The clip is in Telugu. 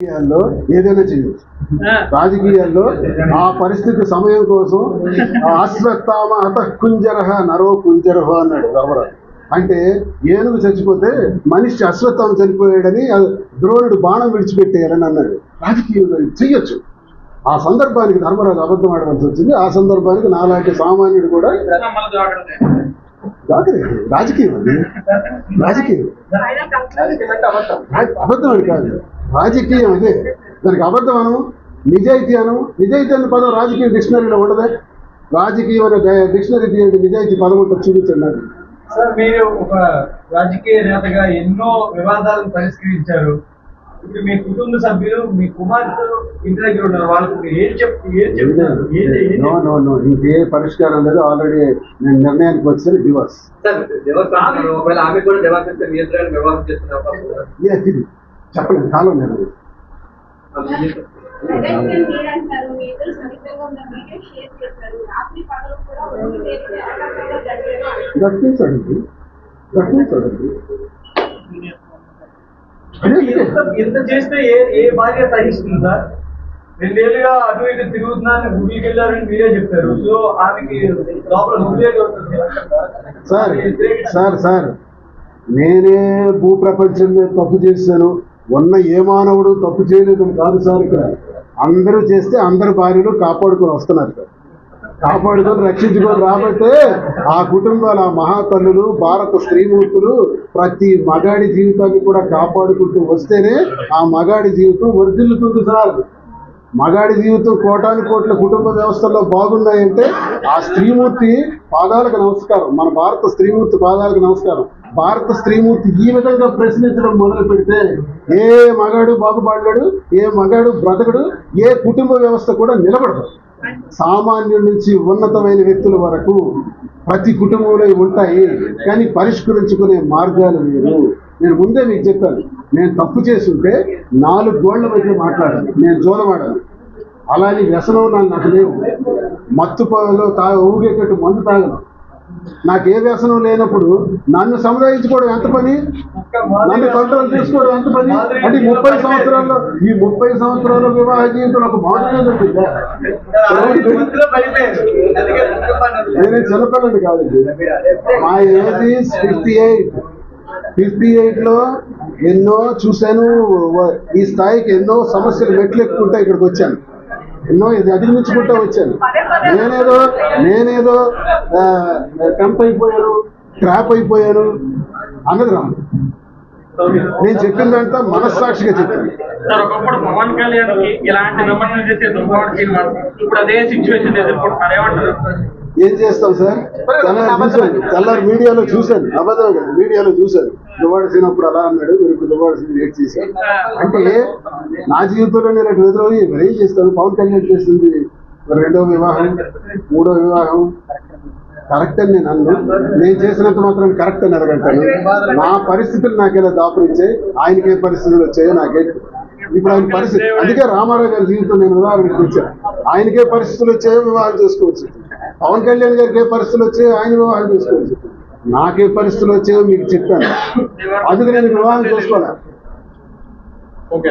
రాజకీయాల్లో ఏదైనా చేయొచ్చు. రాజకీయాల్లో ఆ పరిస్థితి సమయం కోసం ఆ అశ్వత్థామ అత కుంజరహ నరో కుంజరహ అన్నాడు రామరాజు. అంటే ఏనుగు చచ్చిపోతే మనిషి అశ్వత్థామ చనిపోయాడని ద్రోణుడు బాణం విడిచిపెట్టేయాలని అన్నాడు. రాజకీయంలో చెయ్యొచ్చు ఆ సందర్భానికి ధర్మరాజు అబద్ధం ఆడవలసి వచ్చింది. ఆ సందర్భానికి నాలాంటి సామాన్యుడు కూడా. రాజకీయం అది రాజకీయం. అబద్ధం. అని కాదు. రాజకీయం అదే దానికి అబద్ధం అనము నిజాయితీ అనము నిజాయితీ అనే పదం రాజకీయ డిక్షనరీలో ఉండదే. రాజకీయం అనే డిక్షనరీ తీయండి నిజాయితీ పదం ఉంటుంది చూపించండి నాకు సార్ మీరు ఒక రాజకీయ నేతగా ఎన్నో వివాదాలను పరిష్కరించారు. ఇప్పుడు మీ కుటుంబ సభ్యులు మీ కుమార్తె ఇంటి దగ్గర ఉన్నారు. వాళ్ళకి మీరు ఏం చెప్ ఏం చెప్తారు? ఇంకే పరిష్కారం లేదు. ఆల్రెడీ నేను నిర్ణయానికి వచ్చాను డివోర్స్. Sir divorce. ఒకవేళ ఆమె కూడా డివోర్స్ ఇస్తే మీ ఇద్దరు వివాహం చేస్తున్న చెప్పలేదు కాలం దక్కించండి దక్కించండి ఇంత ఇంత చేస్తే ఏ ఏ భార్య సహిస్తుంది సార్? రెండేళ్ళుగా అటు ఇటు తిరుగుతున్నారని గుడికి వెళ్ళారని మీరే చెప్పారు. సో ఆమెకి లోపల అవుతుంది సార్ సార్ సార్ నేనే భూప్రపంచం మీద తప్పు చేశాను. ఉన్న ఏ మానవుడు తప్పు చేయలేదని కాదు సార్ ఇక్కడ. అందరూ చేస్తే అందరి భార్యలు కాపాడుకొని వస్తున్నారు కాపాడుకొని రక్షించుకొని రాబట్టే ఆ కుటుంబాల మహాతల్లులు భారత స్త్రీమూర్తులు ప్రతి మగాడి జీవితాన్ని కూడా కాపాడుకుంటూ వస్తేనే ఆ మగాడి జీవితం వర్ధిల్లుతుంది సార్. మగాడి జీవితం కోటాను కోట్ల కుటుంబ వ్యవస్థల్లో బాగున్నాయంటే ఆ స్త్రీమూర్తి పాదాలకు నమస్కారం. మన భారత స్త్రీమూర్తి పాదాలకు నమస్కారం. భారత స్త్రీమూర్తి ఈ విధంగా ప్రశ్నించడం మొదలు పెడితే ఏ మగాడు బాగుపడలేడు ఏ మగాడు బ్రతకడు ఏ కుటుంబ వ్యవస్థ కూడా నిలబడదు. సామాన్యుల నుంచి ఉన్నతమైన వ్యక్తుల వరకు ప్రతి కుటుంబంలో ఉంటాయి కానీ పరిష్కరించుకునే మార్గాలు లేవు నేను ముందే మీకు చెప్పాను నేను తప్పు చేస్తుంటే నాలుగు గోళ్ళ మధ్య మాట్లాడాను నేను జోలమాడాను అలాని వ్యసనం నాకు నాకు లేవు. మత్తు తా ఊగేటట్టు మందు తాగను. నాకు ఏ వ్యసనం లేనప్పుడు నన్ను సంరక్షించుకోవడం ఎంత పని? నన్ను కంట్రోల్ చేసుకోవడం ఎంత పని? అంటే ముప్పై సంవత్సరాల్లో ఈ ముప్పై సంవత్సరాల్లో వివాహ జీవితం ఒక మాటనే దొరికిందా మధ్యలో చిన్నపిల్లని కాదండి. మా ఏజ్ ఫిఫ్టీ ఎయిట్. ఫిఫ్టీ ఎయిట్లో ఎన్నో చూశాను వ- ఈ స్థాయికి ఎన్నో సమస్యలు మెట్లు ఎక్కుంటే ఇక్కడికి వచ్చాను. ఎన్నో ఇది అధిగమించుకుంటూ వచ్చాను. నేనేదో నేనేదో టెంప్ అయిపోయాను ట్రాప్ అయిపోయాను అన్నది రాను నేను చెప్పిందంతా మనస్సాక్షిగా చెప్పాను సార్ ఒకప్పుడు పవన్ కళ్యాణ్ ఇలాంటి విమర్శలు చేసే దుర్భావన ఇప్పుడు అదే సిచ్యువేషన్ ఎదుర్కొంటున్నారు. ఏమంటారు? ఏం చేస్తాం సార్? తెల్లారి చూశాను. తెల్లారి మీడియాలో చూశాను. అబద్ధం కదా మీడియాలో చూశాను. దువ్వాడసినప్పుడు అలా అన్నాడు మీరు ఇప్పుడు దువ్వాడ ఏడ్ చేశారు. అంటే నా జీవితంలో నేను అటు ఎదురయ్యి మరి ఏం చేస్తాను పవన్ కళ్యాణ్ చేస్తుంది రెండో వివాహం మూడో వివాహం. కరెక్ట్ అని నేను అన్ను. నేను చేసినంత మాత్రం కరెక్ట్ అని అడగంటాను నా పరిస్థితులు నాకేలా దాపురించాయి ఆయనకి ఏ పరిస్థితులు వచ్చాయో నాకే ఇప్పుడు ఆయన పరిస్థితి అందుకే రామారావు గారి జీవితం నేను ఉదాహరణకి వచ్చాను ఆయనకే పరిస్థితులు వచ్చాయో వివాహం చేసుకోవచ్చు. పవన్ కళ్యాణ్ గారికి ఏ పరిస్థితులు వచ్చాయో ఆయన వివాహం చేసుకోవచ్చు నాకే పరిస్థితులు వచ్చాయో మీకు చెప్పాను. అందుకు నేను వివాహం చేసుకోవాలి? ఓకే.